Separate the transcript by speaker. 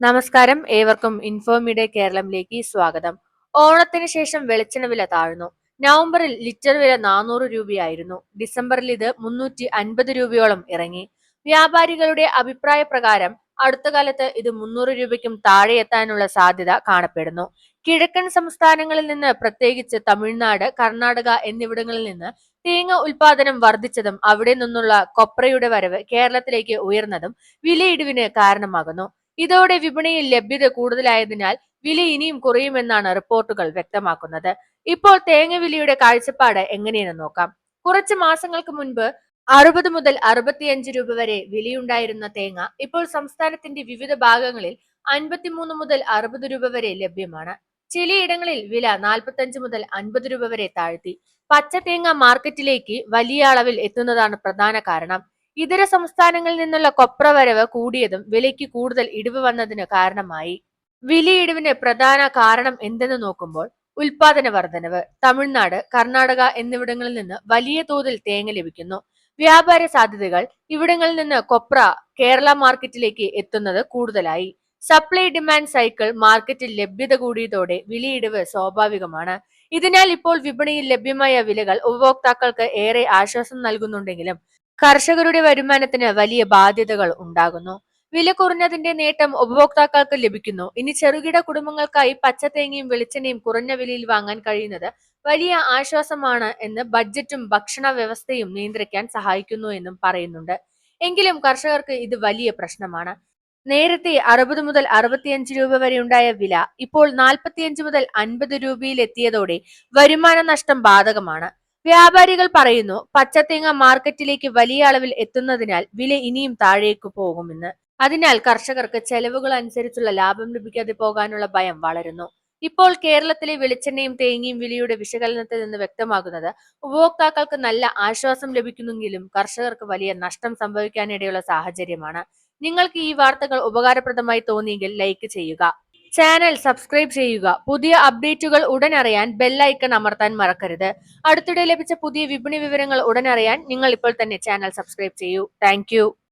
Speaker 1: നമസ്കാരം. ഏവർക്കും ഇൻഫോമിയുടെ കേരളത്തിലേക്ക് സ്വാഗതം. ഓണത്തിന് ശേഷം വെളിച്ചെണ്ണ വില താഴ്ന്നു. നവംബറിൽ ലിറ്റർ വില നാനൂറ് രൂപയായിരുന്നു. ഡിസംബറിൽ ഇത് മുന്നൂറ്റി അൻപത് രൂപയോളം ഇറങ്ങി. വ്യാപാരികളുടെ അഭിപ്രായ പ്രകാരം അടുത്ത കാലത്ത് ഇത് മുന്നൂറ് രൂപയ്ക്കും താഴെ എത്താനുള്ള സാധ്യത കാണപ്പെടുന്നു. കിഴക്കൻ സംസ്ഥാനങ്ങളിൽ നിന്ന് പ്രത്യേകിച്ച് തമിഴ്നാട് കർണാടക എന്നിവിടങ്ങളിൽ നിന്ന് തേങ്ങ ഉൽപാദനം വർദ്ധിച്ചതും അവിടെ നിന്നുള്ള കൊപ്രയുടെ വരവ് കേരളത്തിലേക്ക് ഉയർന്നതും വിലയിടിവിന് കാരണമാകുന്നു. ഇതോടെ വിപണിയിൽ ലഭ്യത കൂടുതലായതിനാൽ വില ഇനിയും കുറയുമെന്നാണ് റിപ്പോർട്ടുകൾ വ്യക്തമാക്കുന്നത്. ഇപ്പോൾ തേങ്ങ വിലയുടെ കാഴ്ചപ്പാട് എങ്ങനെയെന്ന് നോക്കാം. കുറച്ച് മാസങ്ങൾക്ക് മുൻപ് അറുപത് മുതൽ അറുപത്തിയഞ്ച് രൂപ വരെ വിലയുണ്ടായിരുന്ന തേങ്ങ ഇപ്പോൾ സംസ്ഥാനത്തിന്റെ വിവിധ ഭാഗങ്ങളിൽ അൻപത്തിമൂന്ന് മുതൽ അറുപത് രൂപ വരെ ലഭ്യമാണ്. ചിലയിടങ്ങളിൽ വില നാൽപ്പത്തഞ്ച് മുതൽ അൻപത് രൂപ വരെ താഴ്ത്തി. പച്ച തേങ്ങ മാർക്കറ്റിലേക്ക് വലിയ അളവിൽ എത്തുന്നതാണ് പ്രധാന കാരണം. ഇതര സംസ്ഥാനങ്ങളിൽ നിന്നുള്ള കൊപ്ര വരവ് കൂടിയതും വിലയ്ക്ക് കൂടുതൽ ഇടിവ് വന്നതിന് കാരണമായി. വിലയിടിവിന് പ്രധാന കാരണം എന്തെന്ന് നോക്കുമ്പോൾ ഉൽപാദന വർധനവ്. തമിഴ്നാട് കർണാടക എന്നിവിടങ്ങളിൽ നിന്ന് വലിയ തോതിൽ തേങ്ങ ലഭിക്കുന്നു. വ്യാപാര സാധ്യതകൾ ഇവിടങ്ങളിൽ നിന്ന് കൊപ്ര കേരള മാർക്കറ്റിലേക്ക് എത്തുന്നത് കൂടുതലായി. സപ്ലൈ ഡിമാൻഡ് സൈക്കിൾ മാർക്കറ്റിൽ ലഭ്യത കൂടിയതോടെ വിലയിടിവ് സ്വാഭാവികമാണ്. ഇതിനാൽ ഇപ്പോൾ വിപണിയിൽ ലഭ്യമായ വിലകൾ ഉപഭോക്താക്കൾക്ക് ഏറെ ആശ്വാസം നൽകുന്നുണ്ടെങ്കിലും കർഷകരുടെ വരുമാനത്തിന് വലിയ ബാധ്യതകൾ ഉണ്ടാകുന്നു. വില കുറഞ്ഞതിന്റെ നേട്ടം ഉപഭോക്താക്കൾക്ക് ലഭിക്കുന്നു. ഇനി ചെറുകിട കുടുംബങ്ങൾക്കായി പച്ചത്തേങ്ങയും വെളിച്ചെണ്ണയും കുറഞ്ഞ വിലയിൽ വാങ്ങാൻ കഴിയുന്നത് വലിയ ആശ്വാസമാണ് എന്ന് ബഡ്ജറ്റും ഭക്ഷണ വ്യവസ്ഥയും നിയന്ത്രിക്കാൻ സഹായിക്കുന്നു എന്നും പറയുന്നുണ്ട്. എങ്കിലും കർഷകർക്ക് ഇത് വലിയ പ്രശ്നമാണ്. നേരത്തെ അറുപത് മുതൽ അറുപത്തിയഞ്ച് രൂപ വരെ ഉണ്ടായ വില ഇപ്പോൾ നാൽപ്പത്തിയഞ്ച് മുതൽ അൻപത് രൂപയിൽ എത്തിയതോടെ വരുമാന നഷ്ടം ബാധകമാണ്. വ്യാപാരികൾ പറയുന്നു പച്ചത്തേങ്ങ മാർക്കറ്റിലേക്ക് വലിയ അളവിൽ എത്തുന്നതിനാൽ വില ഇനിയും താഴേക്ക് പോകുമെന്ന്. അതിനാൽ കർഷകർക്ക് ചെലവുകൾ അനുസരിച്ചുള്ള ലാഭം ലഭിക്കാതെ പോകാനുള്ള ഭയം വളരുന്നു. ഇപ്പോൾ കേരളത്തിലെ വെളിച്ചെണ്ണയും തേങ്ങയും വിലയുടെ വിശകലനത്തിൽ നിന്ന് വ്യക്തമാകുന്നത് ഉപഭോക്താക്കൾക്ക് നല്ല ആശ്വാസം ലഭിക്കുന്നെങ്കിലും കർഷകർക്ക് വലിയ നഷ്ടം സംഭവിക്കാനിടയുള്ള സാഹചര്യമാണ്. നിങ്ങൾക്ക് ഈ വാർത്തകൾ ഉപകാരപ്രദമായി തോന്നിയെങ്കിൽ ലൈക്ക് ചെയ്യുക. ചാനൽ സബ്സ്ക്രൈബ് ചെയ്യുക. പുതിയ അപ്ഡേറ്റുകൾ ഉടൻ അറിയാൻ ബെല്ലൈക്കൺ അമർത്താൻ മറക്കരുത്. അടുത്തിടെ ലഭിച്ച പുതിയ വിപണി വിവരങ്ങൾ ഉടൻ അറിയാൻ നിങ്ങൾ ഇപ്പോൾ തന്നെ ചാനൽ സബ്സ്ക്രൈബ് ചെയ്യൂ. താങ്ക്